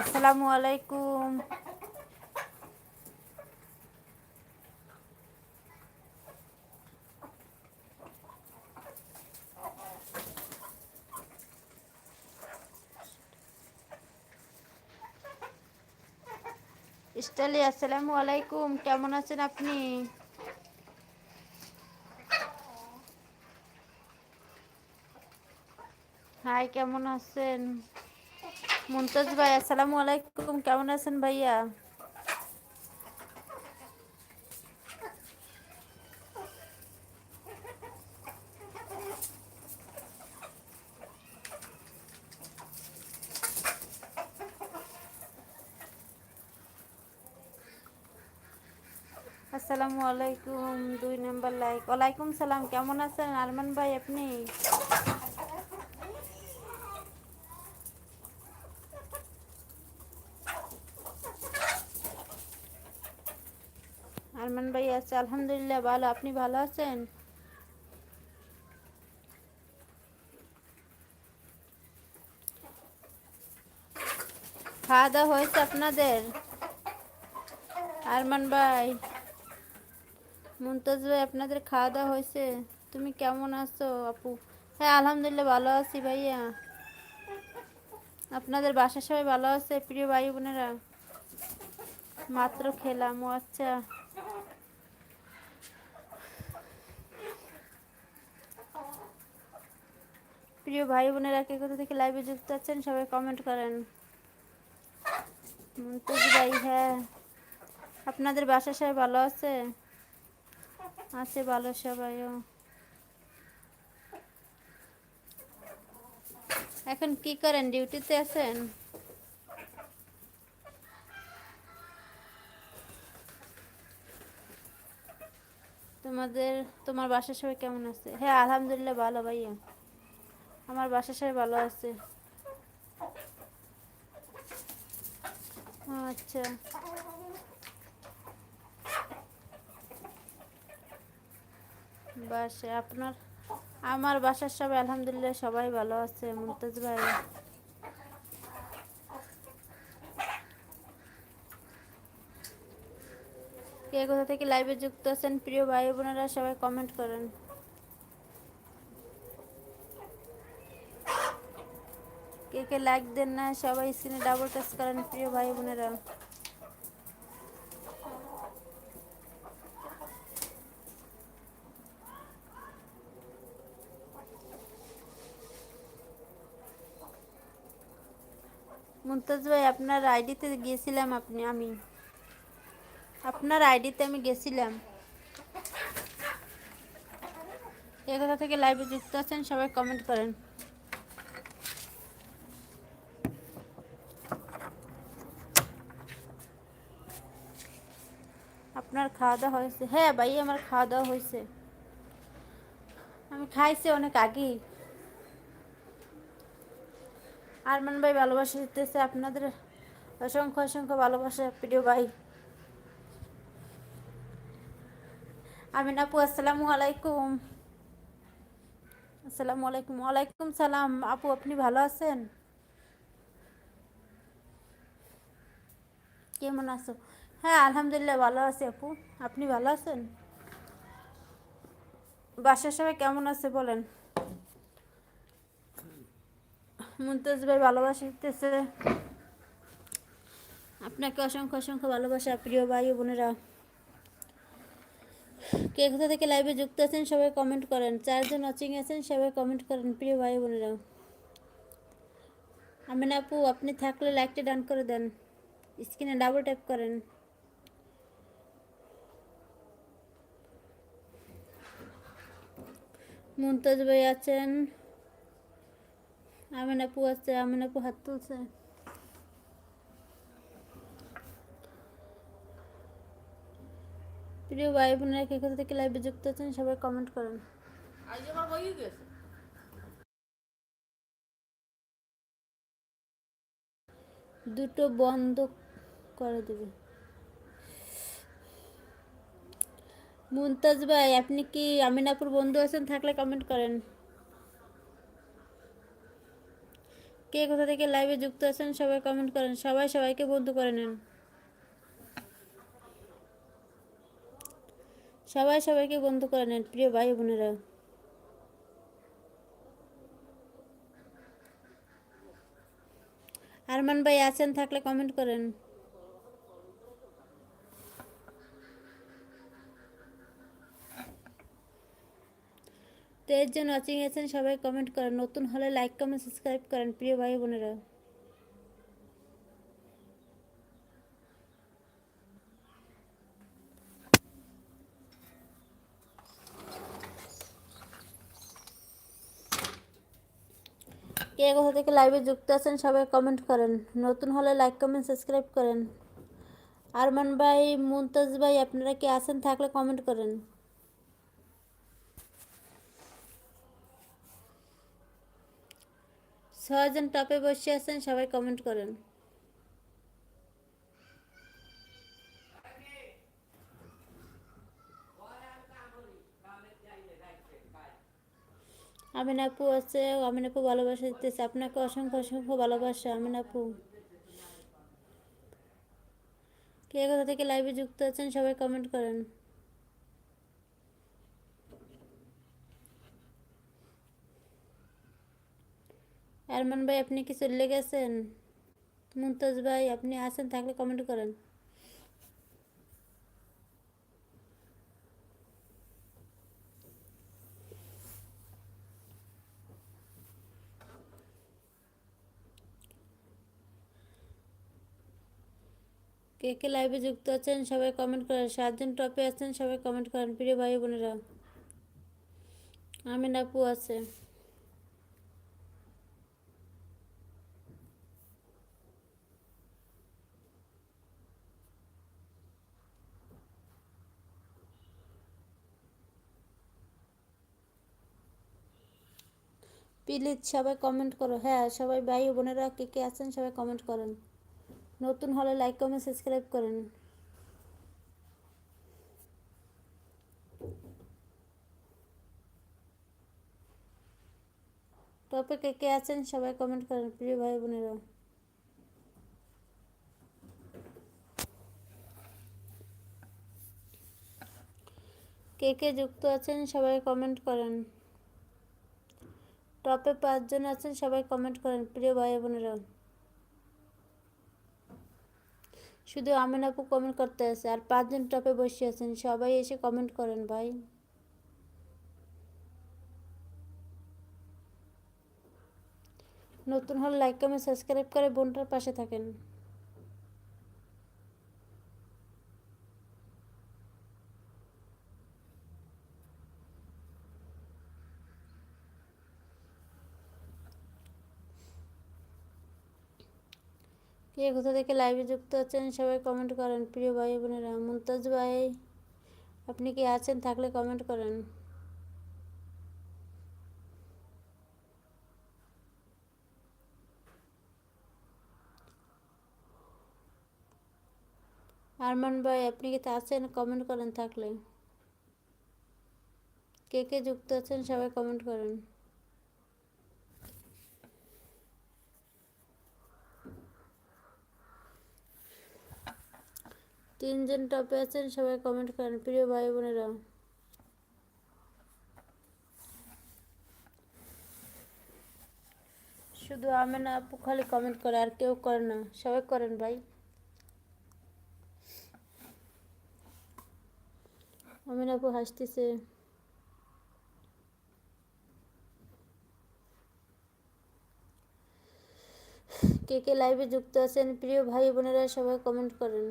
আসসালামু আলাইকুম। ইস্টালি আসসালামু আলাইকুম কেমন আছেন আপনি? হাই কেমন আছেন? মুমতাজ ভাই, আসসালামু আলাইকুম। কেমন আছেন ভাইয়া? আসসালামু আলাইকুম। দুই নাম্বার লাইক। ওয়ালাইকুম সালাম। কেমন আছেন আরমান ভাই আপনি আরমান ভাই আছে, আলহামদুলিল্লাহ, ভালো। আপনি ভালো আছেন? খাওয়া দাওয়া হয়েছে আপনাদের? আরমান ভাই মুমতাজ ভাই, আপনাদের খাওয়া দাওয়া হয়েছে? তুমি কেমন আছো আপু? হ্যাঁ আলহামদুলিল্লাহ, ভালো আছি ভাইয়া। আপনাদের বাসার সবাই ভালো আছে? প্রিয় ভাই বোনেরা? মাত্র খেলাম আচ্ছা। প্রিয় ভাই বোনেরা, কে কোথা থেকে লাইভে যুক্ত আছেন, সবাই কমেন্ট করেন। মুমতাজ ভাই হ্যাঁ। আপনাদের বাসার সবাই ভালো আছে? আছে ভালো সবাইও। এখন কি করেন ডিউটিতে আছেন? তোমাদের, তোমার বাসার সবাই কেমন আছে? হ্যাঁ আলহামদুলিল্লাহ, ভালো ভাইয়া। আমার বাসার সবাই ভালো আছে। আচ্ছা। বাসে, আপনার? আমার বাসার সবাই আলহামদুলিল্লাহ সবাই ভালো আছে, মুমতাজ ভাই। কে কোথা থেকে লাইভে যুক্ত আছেন প্রিয় ভাই বোনেরা, সবাই কমেন্ট করেন। কে কে লাইক দেন না, সবাই স্ক্রিনে ডাবল টাচ করেন প্রিয় ভাই বোনেরা। মুমতাজ ভাই, আপনার আইডিতে গিয়েছিলাম আপনি, আমি। আপনার আইডিতে আমি গেছিলাম। এ কোথা থেকে লাইভে যুক্ত আছেন, সবাই কমেন্ট করেন আপনার খাওয়া দাওয়া হয়েছে। হ্যাঁ ভাই, আমার খাওয়া দাওয়া হয়েছে। আমি খাইছি অনেক আগেই। আরমান ভাই ভালোবাসা দিতেছে আপনাদের। অসংখ্য অসংখ্য ভালোবাসা, প্রিয় ভাই। আমিন আপু, আসসালামু আলাইকুম। আসসালামু আলাইকুম। ওয়ালাইকুম সালাম। আপু, আপনি ভালো আছেন? কেমন আছো? হ্যাঁ আলহামদুলিল্লাহ ভালো আছি আপু। আপনি ভালো আছেন? বাসার সবাই কেমন আছে বলেন? মুমতাজ ভাই ভালোবাসা দিতেছে। আপনাকে অসংখ্য অসংখ্য ভালোবাসা, প্রিয় ভাই বোনেরা। কে কোথা থেকে লাইভে যুক্ত আছেন সবাই কমেন্ট করেন। চারজন ওয়াচিং আছেন, সবাই কমেন্ট করেন, প্রিয় ভাই বোনেরা। আমিন আপু, আপনি থাকলে লাইকটা ডান করে দেন। স্ক্রিনে ডাবল ট্যাপ করেন। মুমতাজ ভাই আছেন। আমিন আপু আছে আমিন আপু হাত তুলছে। প্রিয় ভাই বোনেরা কে কোথা থেকে লাইভে যুক্ত আছেন সবাই কমেন্ট করেন। দুটো বন্ধ করে দেবে। মুমতাজ ভাই, আপনি কি আমিনাপুর বন্ধু আছেন? থাকলে কমেন্ট করেন। কে কোথা থেকে লাইভে যুক্ত আছেন সবাই কমেন্ট করেন। সবাই সবাইকে বন্ধু করে নেন। সবাই সবাইকে বন্ধু করে নেন, প্রিয় ভাই বোনেরা। আরমান ভাই আছেন, থাকলে কমেন্ট করেন। তেইশ জন ওয়াচিং আছেন, সবাই কমেন্ট করেন। নতুন হলে লাইক কমেন্ট সাবস্ক্রাইব করেন, প্রিয় ভাই বোনেরা। কে কোথা থেকে লাইভে যুক্ত আছেন, সবাই কমেন্ট করেন। নতুন হলে লাইক কমেন্ট সাবস্ক্রাইব করেন। আরমান ভাই মুমতাজ ভাই, আপনারা কি আছেন, থাকলে কমেন্ট করেন। ছয়জন টপে বসে আছেন, সবাই কমেন্ট করেন। আমিন আপু আছে আমিন আপু ভালোবাসা দিতেছে। আপনাকে অসংখ্য অসংখ্য ভালোবাসা, আমিন আপু। কে কোথা থেকে লাইভে যুক্ত আছেন, সবাই কমেন্ট করেন। আরমান ভাই, আপনি কি চলে গেছেন? মুমতাজ ভাই, আপনি আছেন থাকলে কমেন্ট করেন। কে কে লাইভে যুক্ত আছেন, সবাই কমেন্ট করেন। সাতজন টপে আছেন, সবাই কমেন্ট করেন। প্রিয় ভাই বোনেরা, আমিন আপু আছে। প্লিজ সবাই কমেন্ট করো। হ্যাঁ সবাই ভাই বোনেরা কে কে আছেন সবাই কমেন্ট করেন। নতুন হলে লাইক কমেন্ট সাবস্ক্রাইব করেন। টপে কে কে আছেন সবাই কমেন্ট করেন, প্রিয় ভাই বোনেরা। কে কে যুক্ত আছেন সবাই কমেন্ট করেন। টপে পাঁচজন আছেন, সবাই কমেন্ট করেন। প্রিয় ভাই বোনেরা। শুধু আমিন আপু কমেন্ট করতে আছে, আর পাঁচজন টপে বসে আছেন, সবাই এসে কমেন্ট করেন ভাই। নতুন হল লাইক কমেন্ট সাবস্ক্রাইব করে বোনটার পাশে থাকেন। কে কোথা থেকে লাইভে যুক্ত আছেন সবাই কমেন্ট করেন। প্রিয় ভাই বোনেরা মুমতাজ ভাই, আপনি কি আছেন থাকলে কমেন্ট করেন। আরমান ভাই, আপনি কি আছেন কমেন্ট করেন থাকলে। কে কে যুক্ত আছেন সবাই কমেন্ট করেন। তিনজন টপে আছেন, সবাই কমেন্ট করেন। প্রিয় ভাই বোনেরা। শুধু আমেনা আপু খালি কমেন্ট করে, আর কেউ করে না। সবাই করেন ভাই। আমিন আপু হাসতেছে। কে কে লাইভে যুক্ত আছেন, প্রিয় ভাই বোনেরা, সবাই কমেন্ট করেন।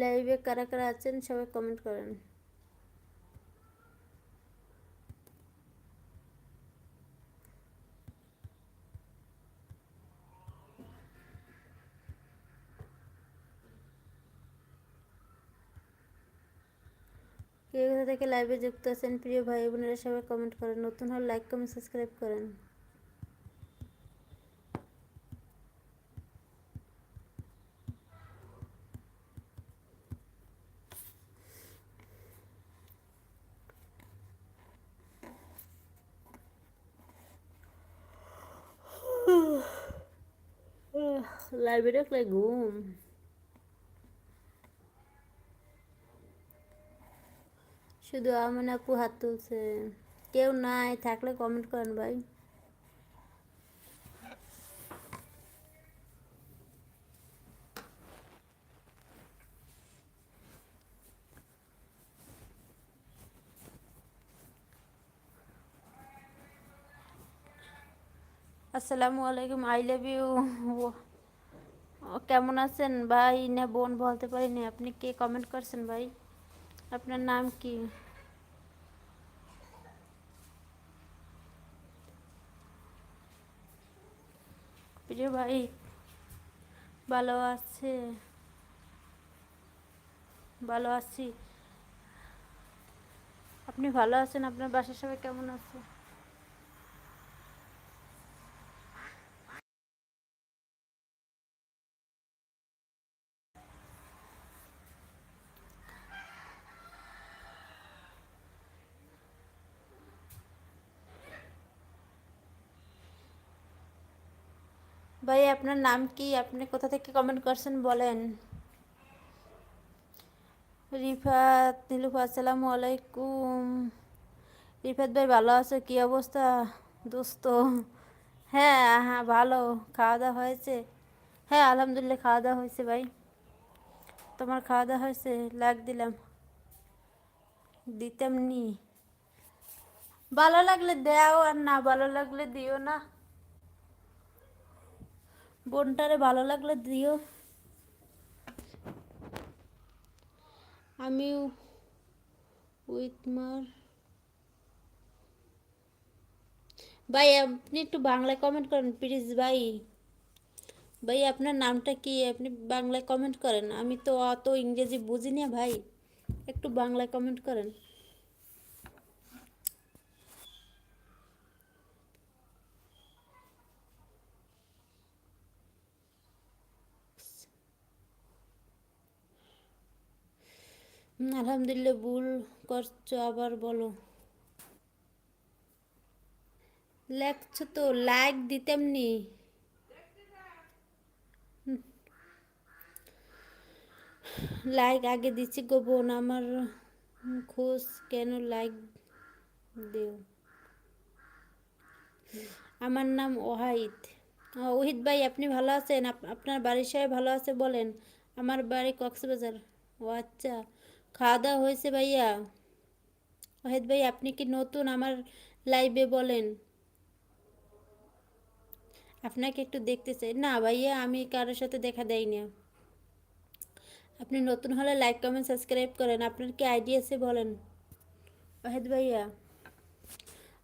লাইভে কারা কারা আছেন সবাই কমেন্ট করেন। কে কোথা থেকে লাইভে যুক্ত আছেন প্রিয় ভাই বোনেরা সবাই কমেন্ট করেন। নতুন হলে লাইক কমেন্ট সাবস্ক্রাইব করেন। লাইভে রাখলে ঘুম শুধু আমন আপু হাত তুলছে। কেউ নাই, থাকলে কমেন্ট করেন ভাই। আসসালামু আলাইকুম আই লাভ ইউ কেমন আছেন ভাই? না, বোন বলতে পারিনি। আপনি কে? কমেন্ট করছেন ভাই? আপনার নাম কি? প্রিয় ভাই, ভালো আছে? ভালো আছি। আপনি ভালো আছেন? আপনার বাসার সবাই কেমন আছে? ভাই, আপনার নাম কি? আপনি কোথা থেকে কমেন্ট করছেন বলেন। রিফাত, নীলুফা, আসসালামু আলাইকুম। রিফাত ভাই, ভালো আছো? কি অবস্থা? দোস্ত। হ্যাঁ হ্যাঁ ভালো। খাওয়া দাওয়া হয়েছে? হ্যাঁ আলহামদুলিল্লাহ, খাওয়া দাওয়া হয়েছে ভাই। তোমার খাওয়া দাওয়া হয়েছে? লাগ দিলাম। দিতাম নি ভালো লাগলে দেও আর না ভালো লাগলে দিও না। বোনটারে ভালো লাগলে দিও। আমি উইথ মার ভাই, আপনি একটু বাংলায় কমেন্ট করেন প্লিজ ভাই। ভাই, আপনার নামটা কি? আপনি বাংলায় কমেন্ট করেন। আমি তো অত ইংরেজি বুঝি না ভাই। একটু বাংলায় কমেন্ট করেন। আলহামদুলিল্লাহ, ভুল করছ, আবার বলো। লেখছো তো লাইক দিতেমনি লাইক আগে দিচ্ছি গো বোন, আমার খোঁজ কেন লাইক দেও? আমার নাম ওহাইদ ওহিদ ভাই, আপনি ভালো আছেন? আপনার বাড়ির সবাই ভালো আছে বলেন। আমার বাড়ি কক্সবাজার। ও আচ্ছা। খাওয়া দাওয়া হয়েছে ভাইয়া? ওহিদ ভাই, আপনি কি নতুন আমার লাইভে বলেন? আপনাকে একটু দেখতে চাই। না ভাইয়া, আমি কারোর সাথে দেখা দেই না আপনি নতুন হলে লাইক কমেন্ট সাবস্ক্রাইব করেন। আপনার কি আইডি আছে বলেন? ওহেদ ভাইয়া।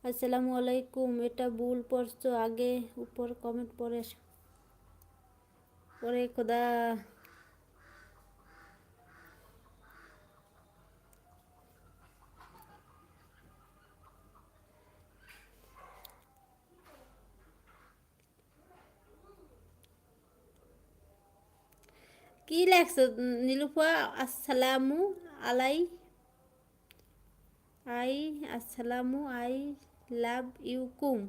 আসসালামু আলাইকুম, এটা ভুল পড়ছো। আগে উপর কমেন্ট এসো। ওরে খোদা কি লেখছো নীলুফা আসসালামু আলাই আই আসসালামু আই লাভ ইউ কুম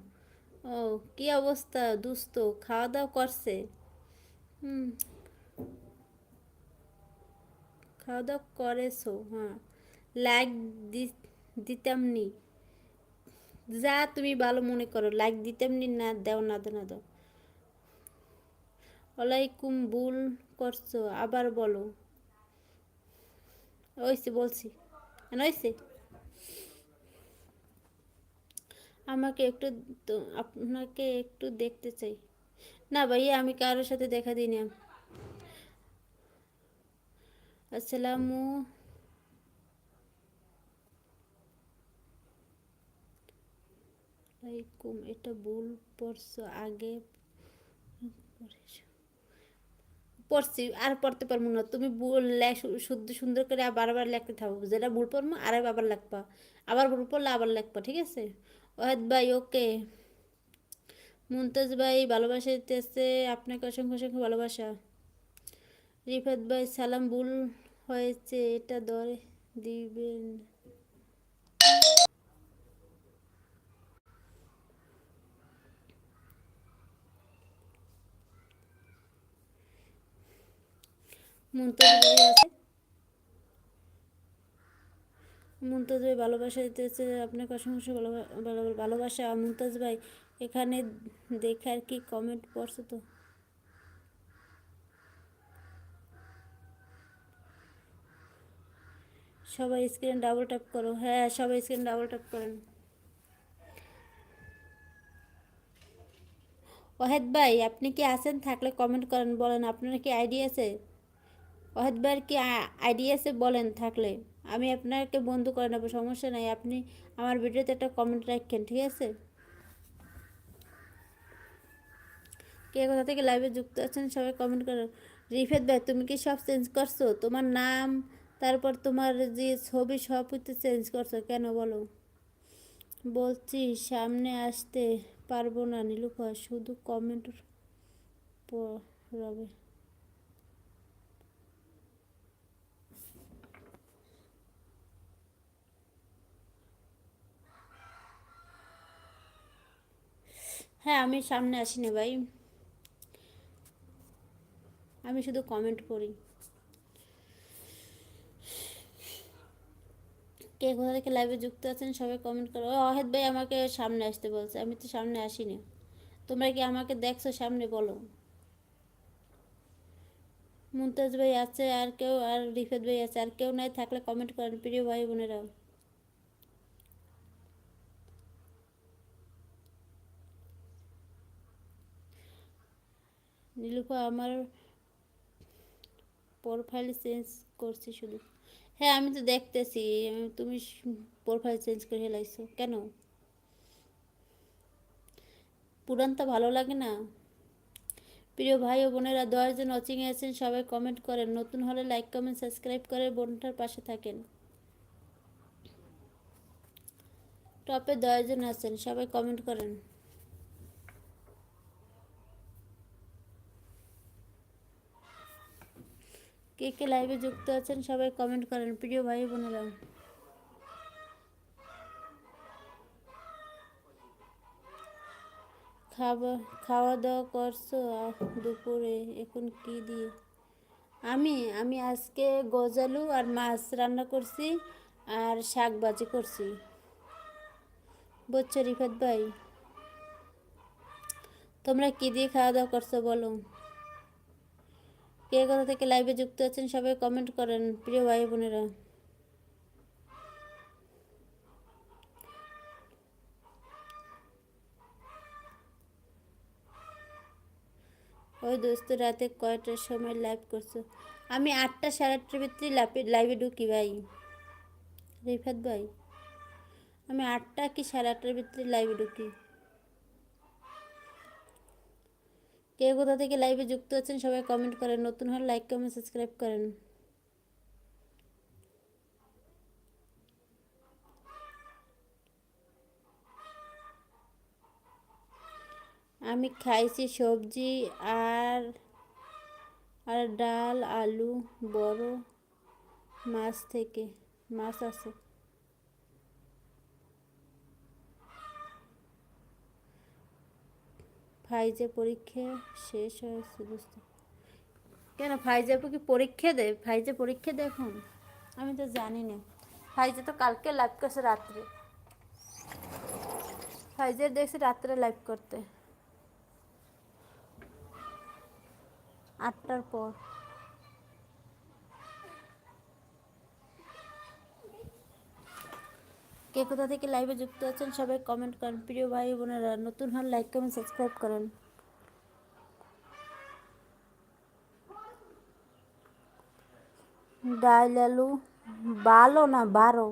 ও, কি অবস্থা দুস্থ খাওয়া দাওয়া করছে? হুম। খাওয়া দাওয়া করেছ হ্যাঁ। লাইক দিতাম নি। যা তুমি ভালো মনে করো লাইক দিতাম নি না, দাও না দাও না, দাও। ওয়ালাইকুম ভুল করছ, আবার বলো। ওইসে বলছি। হয়েছে আমাকে একটু আপনাকে একটু দেখতে চাই। না ভাইয়া, আমি কারোর সাথে দেখা দিই না। আসসালামু এটা ভুল পড়ছো আগে পড়েছো। আর পড়তে পারব না। তুমি শুদ্ধ সুন্দর করে আর বারবার লিখতে থাকব যেটা ভুল পড়ব আর আবার লিখবা। আবার ভুল পড়লে আবার লিখবা, ঠিক আছে? ওহেদ ভাই, ওকে। মুমতাজ ভাই, ভালোবাসা দিতেছে। আপনাকে অসংখ্য অসংখ্য ভালোবাসা। রিফাত ভাই, সালাম ভুল হয়েছে, এটা দরে দিবেন। ভাই আছে। মুমতাজ ভাই ভালোবাসা দিতেছে আপনাকে অসংখ্য ভালোবাসা। মুমতাজ ভাই এখানে দেখার কি কমেন্ট পড়ছে তো। সবাই স্ক্রিন ডাবল ট্যাপ করো। হ্যাঁ সবাই স্ক্রিন ডাবল ট্যাপ করেন। ওহেদ ভাই, আপনি কি আছেন? থাকলে কমেন্ট করেন, বলেন। আপনার কি আইডিয়া আছে? ভাইয়ের কি আইডিয়া বলেন থাকলে? আমি আপনাকে বন্ধু করে নেব, সমস্যা নাই, আপনি আমার ভিডিওতে একটা কমেন্ট রাখেন, ঠিক আছে? কে কোথা থেকে লাইভে যুক্ত আছেন সবাই কমেন্ট করো। রিফেদ ভাই, তুমি কি সব চেঞ্জ করছ? তোমার নাম, তারপর তোমার যে ছবি সব কিছু চেঞ্জ করছ, কেন বলো? বলছি, সামনে আসতে পারব না, নীলুফা, শুধু কমেন্ট পড়াবে হ্যাঁ আমি সামনে আসিনি ভাই। আমি শুধু কমেন্ট করি কে কোথা থেকে লাইভে যুক্ত আছেন সবাই কমেন্ট করো। ও অহেদ ভাই আমাকে সামনে আসতে বলছে, আমি তো সামনে আসিনি। তোমরা কি আমাকে দেখছ সামনে বলো। মুমতাজ ভাই আছে আর কেউ, আর রিফেদ ভাই আছে, আর কেউ নাই, থাকলে কমেন্ট করেন প্রিয় ভাই বোনেরা নীলুফা আমার প্রোফাইল চেঞ্জ করছি শুধু। হ্যাঁ আমি তো দেখতেছি তুমি প্রোফাইল চেঞ্জ করে হেলাইছো কেন? পুরানটা ভালো লাগে না। প্রিয় ভাই ও বোনেরা, দশজন ওয়াচিংয়ে আছেন, সবাই কমেন্ট করেন। নতুন হলে লাইক কমেন্ট সাবস্ক্রাইব করে বোনটার পাশে থাকেন। টপে দশজন আছেন, সবাই কমেন্ট করেন। কে কে লাইভে যুক্ত আছেন সবাই কমেন্ট করেন, প্রিয় ভাই বোনেরা। খাওয়া খাওয়া দাওয়া করছ দুপুরে, এখন কি দিয়ে? আমি আমি আজকে গজালু আর মাছ রান্না করছি আর শাক ভাজি করছি। বুঝছ রিফাত ভাই? তোমরা কি দিয়ে খাওয়া দাওয়া করছ বলো? কে কোথা থেকে লাইভে যুক্ত আছেন, সবাই কমেন্ট করেন, প্রিয় ভাই বোনেরা। ওই দোস্ত রাতে কয়টার সময় লাইভ করছ? আমি আটটা সাড়ে আটটার ভিতরে লাইভে ঢুকি ভাই। রিফাত ভাই, আমি আটটা কি সাড়ে আটটার ভিতরে লাইভে ঢুকি? কে কোথা থেকে লাইভে যুক্ত আছেন, সবাই কমেন্ট করেন। নতুন হলে লাইক কমেন্ট সাবস্ক্রাইব করেন। আমি খাইছি সবজি আর আর ডাল, আলু, বড় মাছ থেকে, মাছ আছে। ফাইজে পরীক্ষা শেষ হয়েছে বুঝতে কেন ফাইজে কি পরীক্ষা দেয়? ফাইজে পরীক্ষা দেখুন আমি তো জানি না। ফাইজে তো কালকে লাইভ করছে রাত্রে। ফাইজের দেখছি রাত্রে লাইভ করতে। আটটার পর। কে কোথা থেকে লাইভে যুক্ত আছেন সবাই কমেন্ট করেন। প্রিয় ভাই বোনেরা, নতুন হন লাইক কমেন্ট সাবস্ক্রাইব করেন। ডাইল আলু বালো না, বারো।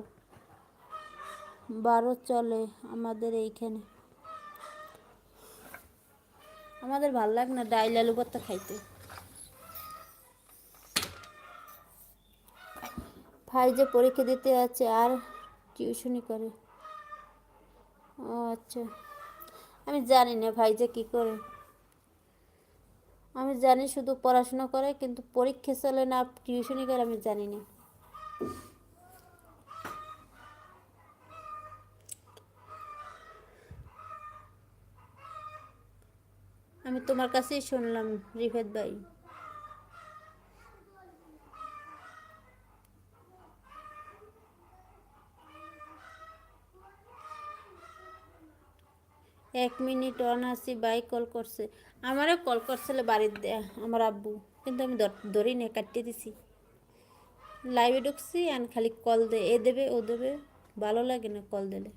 বারো চলে আমাদের এইখানে। আমাদের ভালো লাগ না ডাইল আলু করতে খাইতে। ভাই যে পরীক্ষা দিতে আছে আর টিউশনি করে। ও আচ্ছা। আমি জানি না ভাই যে কী করে। আমি জানি শুধু পড়াশোনা করে, কিন্তু পরীক্ষা চলে না টিউশনি করে, আমি জানি না। আমি তোমার কাছেই শুনলাম, রিফাত ভাই। এক মিনিট অন আসি বাই কল করছে। আমারও কল করছিল বাড়ির আমার আব্বু, কিন্তু আমি ধরি না কাটিয়ে দিছি। লাইভে ঢুকছি আর খালি কল দে, এ দেবে, ও দেবে, ভালো লাগে না কল দিলে।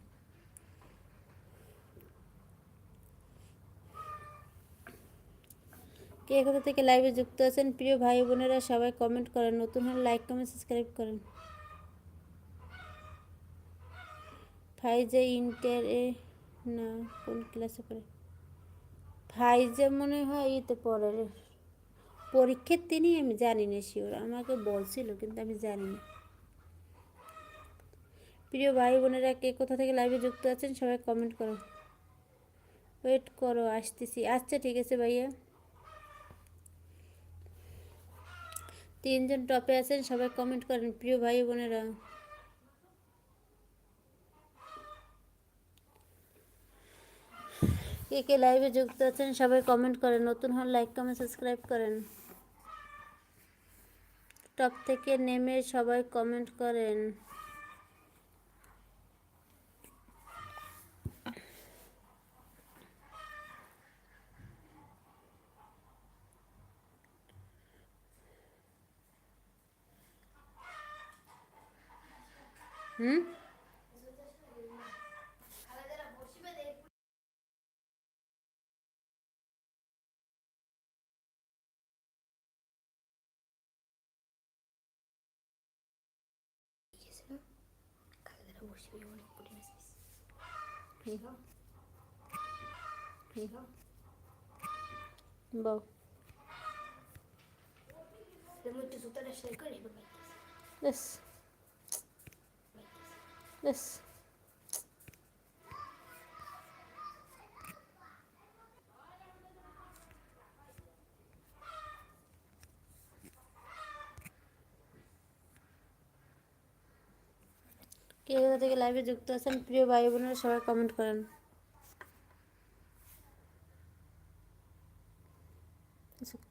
কে কোথা থেকে লাইভে যুক্ত আছেন? প্রিয় ভাই বোনেরা, সবাই কমেন্ট করেন, নতুন হলে লাইক কমেন্ট সাবস্ক্রাইব করেন। যে ইন্টার এ না, কোন ক্লাসে পড়ে? যে মনে হয় ইতে পড়ে পরীক্ষার দিনই আমি জানি না শিওর আমাকে বলছিল কিন্তু আমি জানি না। প্রিয় ভাই বোনেরা, কে কোথা থেকে লাইভে যুক্ত আছেন সবাই কমেন্ট করো। ওয়েট করো, আসতেছি। আচ্ছা ঠিক আছে ভাইয়া। তিনজন টপে আছেন, সবাই কমেন্ট করেন। প্রিয় ভাই বোনেরা। কে কে লাইভে যুক্ত আছেন, সবাই কমেন্ট করেন। নতুন হন লাইক কমেন্ট সাবস্ক্রাইব করেন। টপ থেকে নেমে সবাই কমেন্ট করেন। হুম? Bom. Você muito soltar nesta escolha, Desce. Desce. কোথা থেকে লাইভে যুক্ত আছেন, প্রিয় ভাই বোনেরা, সবাই কমেন্ট করেন।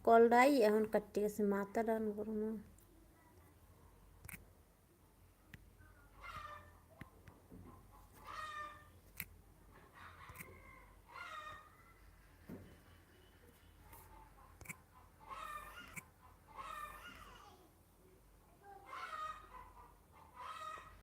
কলটাই এখন কাটতে গেছে মাথা ডান করো না।